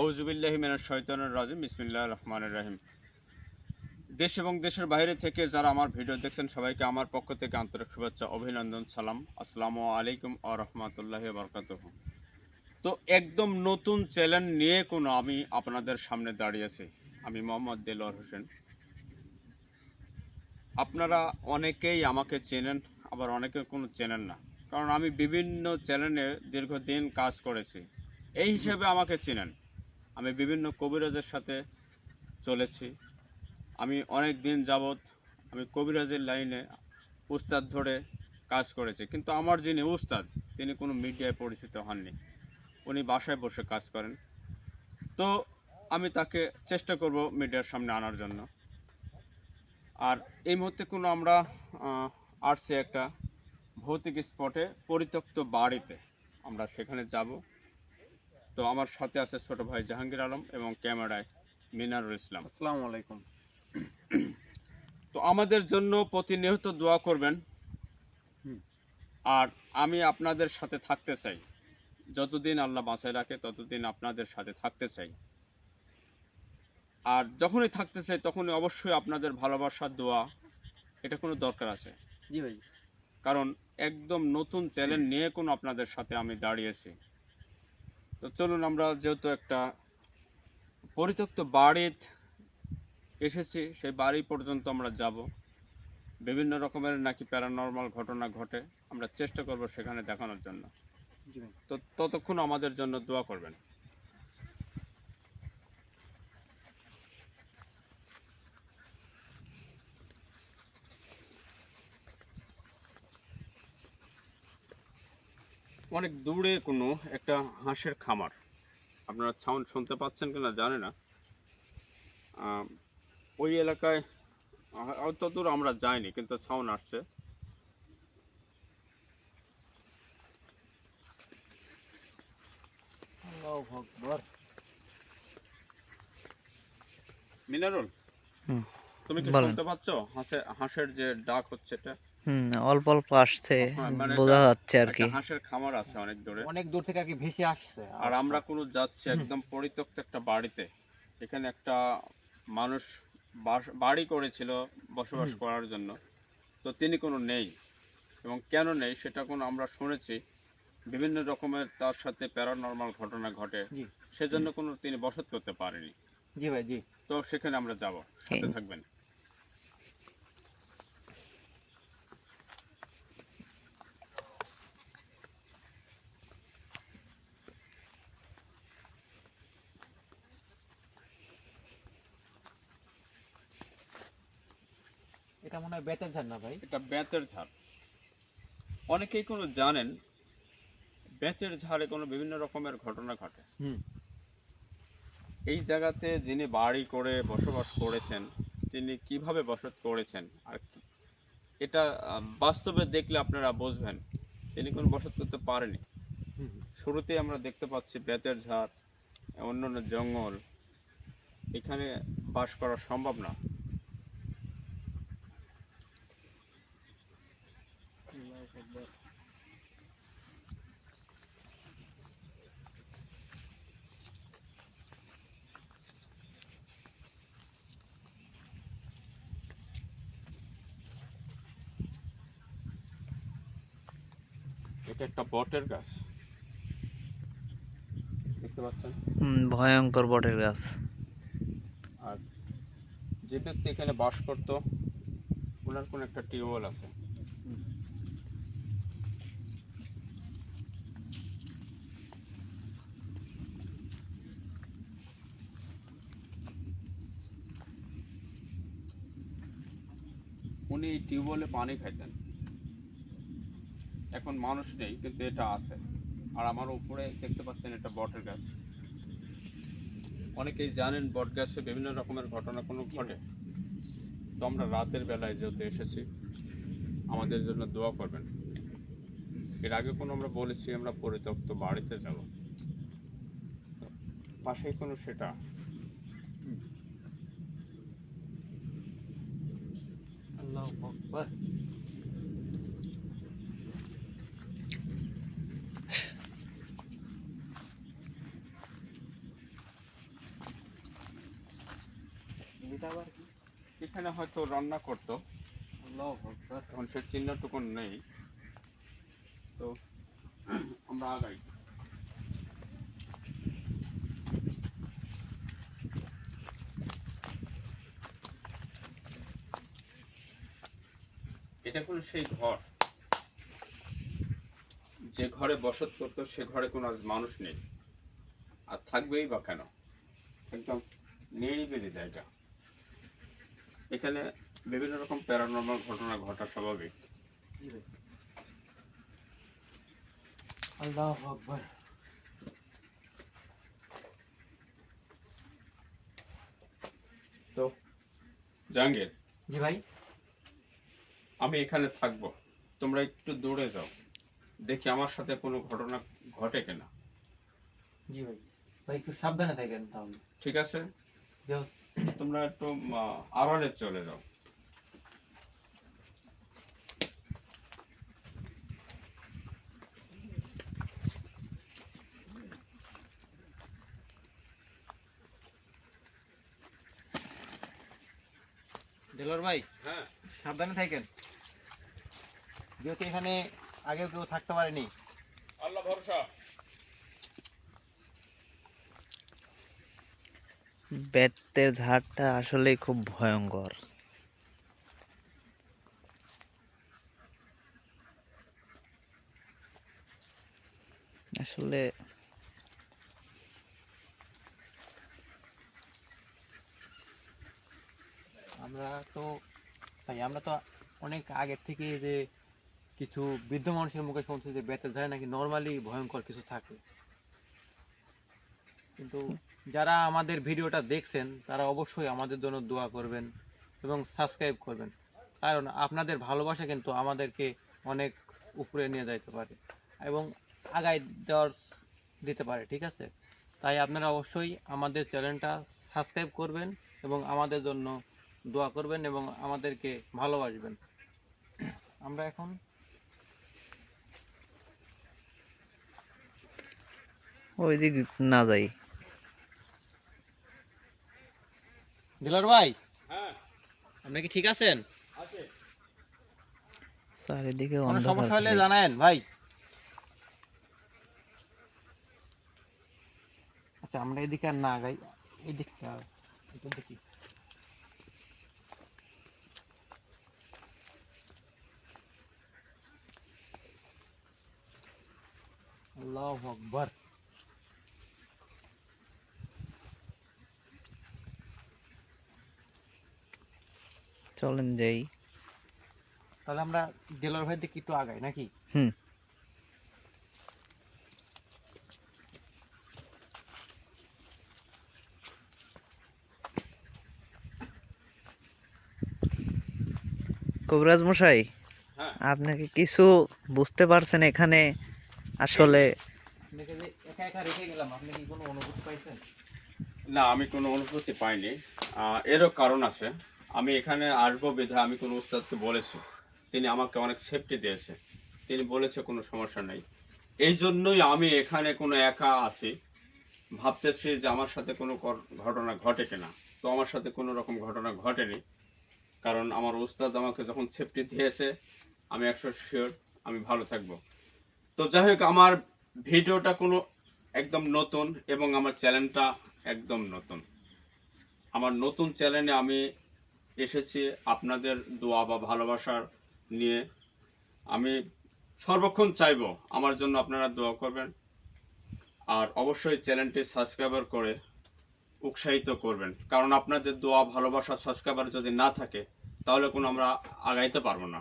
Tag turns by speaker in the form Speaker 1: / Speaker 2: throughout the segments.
Speaker 1: আউজুবিল্লাহি মিনাশ শয়তানির রাজিম, বিসমিল্লাহির রহমানির রহিম। দেশ এবং দেশের বাইরে থেকে যারা আমার ভিডিও দেখছেন, সবাইকে আমার পক্ষ থেকে আন্তরিক শুভেচ্ছা, অভিনন্দন, সালাম। আসসালামু আলাইকুম আ রহমতুল্লাহি বরকাতুহ। তো একদম নতুন চ্যানেল নিয়ে কোনো আমি আপনাদের সামনে দাঁড়িয়েছি আমি মোহাম্মদ দেলোয়ার হোসেন। আপনারা অনেকেই আমাকে চেনেন, আবার অনেকে কোনো চেনেন না। কারণ আমি বিভিন্ন চ্যানেলে দীর্ঘদিন কাজ করেছি। এই হিসেবে আমাকে চেনেন। আমি বিভিন্ন কবিরাজের সাথে চলেছি। আমি অনেক দিন যাবৎ আমি কবিরাজের লাইনে উস্তাদ ধরে কাজ করেছি। কিন্তু আমার যিনি উস্তাদ, তিনি কোনো মিডিয়ায় পরিচিত হননি। উনি বাসায় বসে কাজ করেন। তো আমি তাকে চেষ্টা করব মিডিয়ার সামনে আনার জন্য। আর এই মুহূর্তে কোনো আমরা আসছি একটা ভৌতিক স্পটে, পরিত্যক্ত বাড়িতে। আমরা সেখানে যাব। তো আমার সাথে আছে ছোট ভাই জাহাঙ্গীর আলম এবং ক্যামেরায় মিনারুল ইসলাম।
Speaker 2: আসসালামু আলাইকুম।
Speaker 1: তো আমাদের জন্য প্রতিনিয়ত দোয়া করবেন। আর আমি আপনাদের সাথে থাকতে চাই। যতদিন আল্লাহ বাঁচায় রাখে ততদিন আপনাদের সাথে থাকতে চাই। আর যখনই থাকতে চাই তখনই অবশ্যই আপনাদের ভালোবাসার দোয়া এটা কোনো দরকার আছে?
Speaker 2: জি ভাই।
Speaker 1: কারণ একদম নতুন চ্যালেঞ্জ নিয়ে কোনো আপনাদের সাথে আমি দাঁড়িয়েছি। তো চলুন আমরা যেহেতু একটা পরিত্যক্ত বাড়ির এসেছি সেই বাড়ি পর্যন্ত আমরা যাব। বিভিন্ন রকমের নাকি প্যারানর্মাল ঘটনা ঘটে আমরা চেষ্টা করব সেখানে দেখানোর জন্য। তো ততক্ষণ আমাদের জন্য দোয়া করবেন। অনেক দূরে কোনো একটা হাঁসের খামার। আপনারা সাউন্ড শুনতে পাচ্ছেন কিনা জানি না। ওই এলাকায় অত দূর আমরা যাইনি কিন্তু সাউন্ড আসছে। মিনারুল?
Speaker 3: হুম,
Speaker 1: তুমি কি। শুনতে পাচ্ছ? হাঁসের হাঁসের যে ডাক হচ্ছে এটা?
Speaker 3: হুম অল্প অল্প আসছে
Speaker 1: হ্যাঁ, মানে
Speaker 3: বোঝা যাচ্ছে আর কি।
Speaker 1: হাঁসের খামার আছে অনেক দূরে।
Speaker 2: অনেক দূর থেকে আর কি ভেসে আসছে।
Speaker 1: আর আমরা কোনো যাচ্ছি একদম পরিত্যক্ত একটা বাড়িতে। এখানে একটা মানুষ বাড়ি করেছিল বসবাস করার জন্য। তো তিনি কোনো নেই। এবং কেন নেই সেটা কোনো আমরা শুনেছি। বিভিন্ন রকমের তার সাথে প্যারানর্মাল ঘটনা ঘটে। সেজন্য কোনো তিনি বসত করতে পারেনি।
Speaker 2: জি ভাই জি।
Speaker 1: তো সেখানে আমরা যাব। সাথে থাকবেন।
Speaker 2: মনে হয় বেতের ঝাড় না ভাই?
Speaker 1: এটা বেতের ঝাড়। অনেকেই কোনো জানেন বেতের ঝাড়ে কোনো বিভিন্ন রকমের ঘটনা ঘটে।
Speaker 2: হুম।
Speaker 1: এই জায়গাতে যিনি বাড়ি করে বসবাস করেছেন তিনি কীভাবে বসত করেছেন আর কি- এটা বাস্তবে দেখলে আপনারা বুঝবেন তিনি কোনো বসত করতে পারেনি। শুরুতেই আমরা দেখতে পাচ্ছি বেতের ঝাড় অন্যান্য জঙ্গল এখানে বাস করা সম্ভব না
Speaker 2: আল্লাহু আকবার
Speaker 1: এটা একটা বটের গাছ। দেখতে পাচ্ছেন?
Speaker 3: হুম, ভয়ঙ্কর বটের গাছ।
Speaker 1: আর যে ব্যক্তি এখানে বাস করতো ওনার কোনো একটা টিউবওয়েল আছে। উনি এই টিউবওয়েলে পানি খাইতেন। এখন মানুষ নেই, কিন্তু এটা আছে। আর আমার উপরে দেখতে পাচ্ছেন এটা বটের গাছ। অনেকেই জানেন বট গাছে বিভিন্ন রকমের ঘটনা কোনো ঘটে। তো আমরা রাতের বেলায় যেহেতু এসেছি, আমাদের জন্য দোয়া করবেন। এর আগে কোনো আমরা বলেছি আমরা পরিত্যক্ত বাড়িতে যাব। তো পাশেই কোনো সেটা।
Speaker 2: আল্লাহু আকবার এটা আবার কি
Speaker 1: এখানে হয়তো রান্না করতো। এখন সে চিহ্নটুকু নেই। তো আমরা আগাই। এটা কোনো সেই ঘর? যে ঘরে বসত করতো সে ঘরে কোনো আজ মানুষ নেই। আর থাকবেই বা কেন? একদম নিরিবিলি জায়গা এখানে বিভিন্ন রকম প্যারানর্মাল ঘটনা ঘটা স্বাভাবিক।
Speaker 2: আল্লাহ আকবার।
Speaker 1: তো জাহাঙ্গীর
Speaker 2: জি ভাই।
Speaker 1: আমি এখানে থাকব। তোমরা একটু দূরে যাও। দেখি আমার সাথে কোনো ঘটনা ঘটে কিনা।
Speaker 2: জি ভাই। ভাই একটু সাবধানে থাকেন তাহলে।
Speaker 1: ঠিক আছে?
Speaker 2: যাও।
Speaker 1: তোমরা একটু আহ, আড়ালে চলে যাও।
Speaker 2: দেলোর ভাই
Speaker 1: হ্যাঁ।
Speaker 2: সাবধানে থাকেন। যেহেতু এখানে আগেও কেউ থাকতে পারেনি।
Speaker 1: আল্লাহ ভরসা।
Speaker 3: বেতের ঝাড়টা আসলেই খুব ভয়ঙ্কর। আসলে
Speaker 2: আমরা তো, ভাই, আমরা তো অনেক আগের থেকে যে কিছু বৃদ্ধ মানুষের মুখে শুনছি যে বেতের ধারে নাকি নর্মালি ভয়ঙ্কর কিছু থাকে। কিন্তু যারা আমাদের ভিডিওটা দেখছেন, তারা অবশ্যই আমাদের জন্য দোয়া করবেন এবং সাবস্ক্রাইব করবেন। কারণ আপনাদের ভালোবাসা কিন্তু আমাদেরকে অনেক উপরে নিয়ে যাইতে পারে এবং আগায় দেওয়ার দিতে পারে, ঠিক আছে? তাই আপনারা অবশ্যই আমাদের চ্যানেলটা সাবস্ক্রাইব করবেন এবং আমাদের জন্য দোয়া করবেন এবং আমাদেরকে ভালোবাসবেন। আমরা এখন
Speaker 3: ওই দিক না যাই।
Speaker 2: দিলার ভাই?
Speaker 1: হ্যাঁ।
Speaker 2: আপনি কি ঠিক আছেন?
Speaker 1: আছে।
Speaker 3: চারিদিকে
Speaker 2: সমস্যা হলে
Speaker 3: খালি।
Speaker 2: ভাই। আচ্ছা আমরা এদিকে আর না গাই এই দিকটা এটা দেখি আল্লাহ আকবর।
Speaker 3: চলেন যাই।
Speaker 2: তাহলে আমরা দেলোর ভাই দিকে একটু আগাই নাকি?
Speaker 3: হুম। কবিরাজ মশাই আপনাকে কিছু বুঝতে পারছেন এখানে? আসলে
Speaker 2: আপনাকে যে একা একা রেখে গেলাম আপনি কি কোনো অনুভূতি পাইছেন?
Speaker 1: না আমি কোনো অনুভূতি পাইনি। আহ, এরও কারণ আছে। আমি এখানে আসব বিধা আমি কোনো উস্তাদকে বলেছি। তিনি আমাকে অনেক সেফটি দিয়েছে। তিনি বলেছে কোনো সমস্যা নেই। এই জন্যই আমি এখানে কোনো একা আছি। ভাবতেছি যে আমার সাথে কোনো ঘটনা ঘটে কিনা। তো আমার সাথে কোনো রকম ঘটনা ঘটেনি। কারণ আমার উস্তাদ আমাকে যখন সেফটি দিয়েছে, আমি একশো শিওর আমি ভালো থাকব। তো যাই হোক, আমার ভিডিওটা কোনো একদম নতুন এবং আমার চ্যানেলটা একদম নতুন। আমার নতুন চ্যানেলে আমি এসেছি আপনাদের দোয়া বা ভালোবাসার নিয়ে। আমি সর্বক্ষণ চাইব আমার জন্য আপনারা দোয়া করবেন। আর অবশ্যই চ্যানেলটি সাবস্ক্রাইবার করে উৎসাহিত করবেন। কারণ আপনাদের দোয়া ভালোবাসা সাবস্ক্রাইবার যদি না থাকে তাহলে কোনো আমরা আগাইতে পারব না।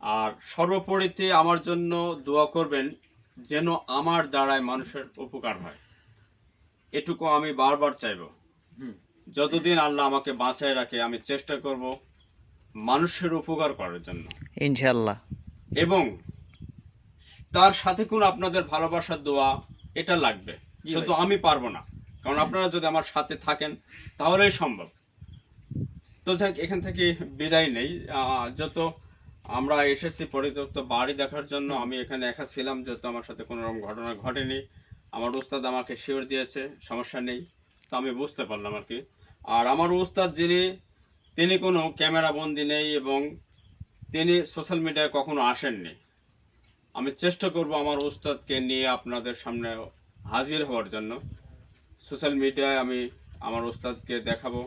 Speaker 1: আর সর্বোপরিতে আমার জন্য দোয়া করবেন যেন আমার দ্বারায় মানুষের উপকার হয়। এটুকু আমি বারবার চাইব।
Speaker 2: হুম।
Speaker 1: যতদিন আল্লাহ আমাকে বাঁচায় রাখে আমি চেষ্টা করব মানুষের উপকার করার জন্য।
Speaker 3: ইনশাল্লাহ
Speaker 1: এবং তার সাথে কোনো আপনাদের ভালোবাসার দোয়া এটা লাগবে। শুধু আমি পারব না। কারণ আপনারা যদি আমার সাথে থাকেন তাহলেই সম্ভব। তো যাক এখান থেকে বিদায় নেই। যত আমরা এসেছি পরিত্যক্ত বাড়ি দেখার জন্য আমি এখানে একা ছিলাম যেহেতু আমার সাথে কোনো রকম ঘটনা ঘটেনি। আমার উস্তাদ আমাকে শিওর দিয়েছে সমস্যা নেই। তো আমি বুঝতে পারলাম আর কি। আর আমার উস্তাদ যিনি, তিনি কোনো ক্যামেরা বন্দি নেই এবং তিনি সোশ্যাল মিডিয়ায় কখনো আসেননি। আমি চেষ্টা করব আমার উস্তাদকে নিয়ে আপনাদের সামনে হাজির হওয়ার জন্য। সোশ্যাল মিডিয়ায় আমি আমার উস্তাদকে দেখাবো।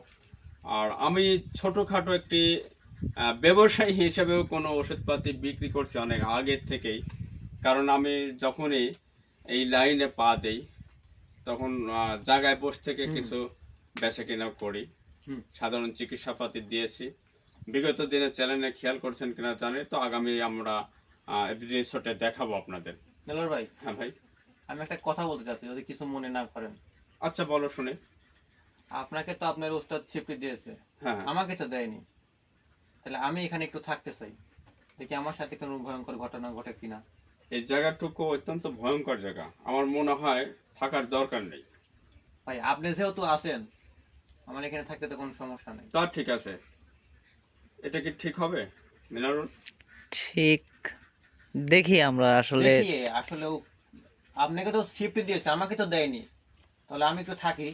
Speaker 1: আর আমি ছোটোখাটো একটি ব্যবসায়ী হিসেবেও কোনো ওষুধপাতি বিক্রি করছি অনেক আগের থেকেই। কারণ আমি যখনই এই লাইনে পা দেই তখন জায়গায় বসে থেকে কিছু বেচা কিনা করি। সাধারণ চিকিৎসাপাতি দিয়েছি। বিগত দিনে চ্যানেলে খেয়াল করছেন কিনা জানি তো আগামী আমরা এপিসোডে দেখাবো আপনাদের।
Speaker 2: নেলোর ভাই
Speaker 1: হ্যাঁ ভাই।
Speaker 2: আমি একটা কথা বলতে চাচ্ছি যদি কিছু মনে না করেন।
Speaker 1: আচ্ছা বলো শুনে।
Speaker 2: আপনাকে তো আপনার ওস্তাদ ছিপি দিয়েছে।
Speaker 1: হ্যাঁ হ্যাঁ।
Speaker 2: আমাকে তো দেয়নি। তাহলে আমি এখানে একটু থাকতে চাই। দেখি আমার সাথে কোনো ভয়ঙ্কর ঘটনা ঘটে কিনা।
Speaker 1: এই জায়গাটুকু অত্যন্ত ভয়ঙ্কর জায়গা। আমার মনে হয় থাকার দরকার নেই।
Speaker 2: ভাই আপনি যেহেতু আছেন আমার এখানে থাকতে তো কোনো সমস্যা নেই।
Speaker 1: তা ঠিক আছে। এটা কি ঠিক হবে মিনারুল?
Speaker 3: ঠিক। দেখি আমরা আসলে
Speaker 2: আসলে আপনাকে তো শিফট দিয়েছে আমাকে তো দেয়নি। তাহলে আমি একটু থাকি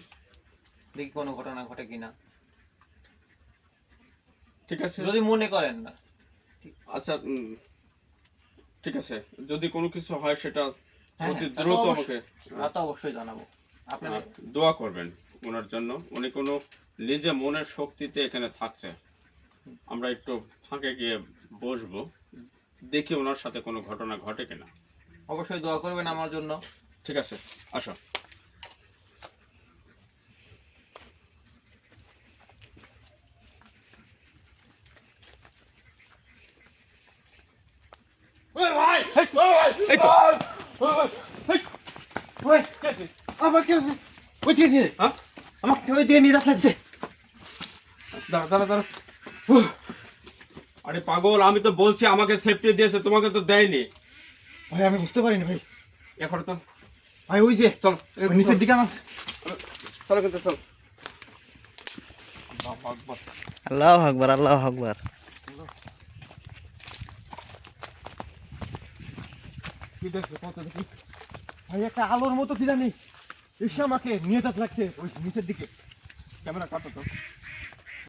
Speaker 2: দেখি কোনো ঘটনা ঘটে কিনা।
Speaker 1: ঠিক আছে।
Speaker 2: যদি মনে করেন না।
Speaker 1: আচ্ছা উম, ঠিক আছে। যদি কোনো কিছু হয় সেটা অতি
Speaker 2: তা তো
Speaker 1: দ্রুত
Speaker 2: অবশ্যই-
Speaker 1: আমাকে
Speaker 2: তা তো অবশ্যই জানাব। আপনার
Speaker 1: দোয়া করবেন ওনার জন্য। উনি কোনো নিজে মনের শক্তিতে এখানে থাকছে। আমরা একটু ফাঁকে গিয়ে বসবো। দেখি ওনার সাথে কোনো ঘটনা ঘটে কিনা।
Speaker 2: অবশ্যই দোয়া করবেন আমার জন্য।
Speaker 1: ঠিক আছে আসো।
Speaker 2: ওই আমাকে ওই দিয়ে নিয়ে
Speaker 1: হ্যাঁ?
Speaker 2: আমাকে ওই দিয়ে নিয়ে লাগছে
Speaker 1: দাঁড়া দাঁড়া দাঁড়া আরে পাগল আমি তো বলছি আমাকে সেফটি দিয়েছে তোমাকে তো দেয়নি।
Speaker 2: ভাই আমি বুঝতে পারিনি ভাই।
Speaker 1: এখন তো।
Speaker 2: ভাই ওই যে
Speaker 1: চল
Speaker 2: নিচের দিকে আমার
Speaker 1: চলো কিন্তু চল।
Speaker 3: আল্লাহ আকবার আল্লাহ আকবার।
Speaker 2: কি দেখবে কত দেখি? ভাই একটা আলোর মতো কি জানি? এসে আমাকে নিয়ে যাচ্ছে লাগছে ওই নিচের দিকে।
Speaker 1: ক্যামেরা কাটো তো।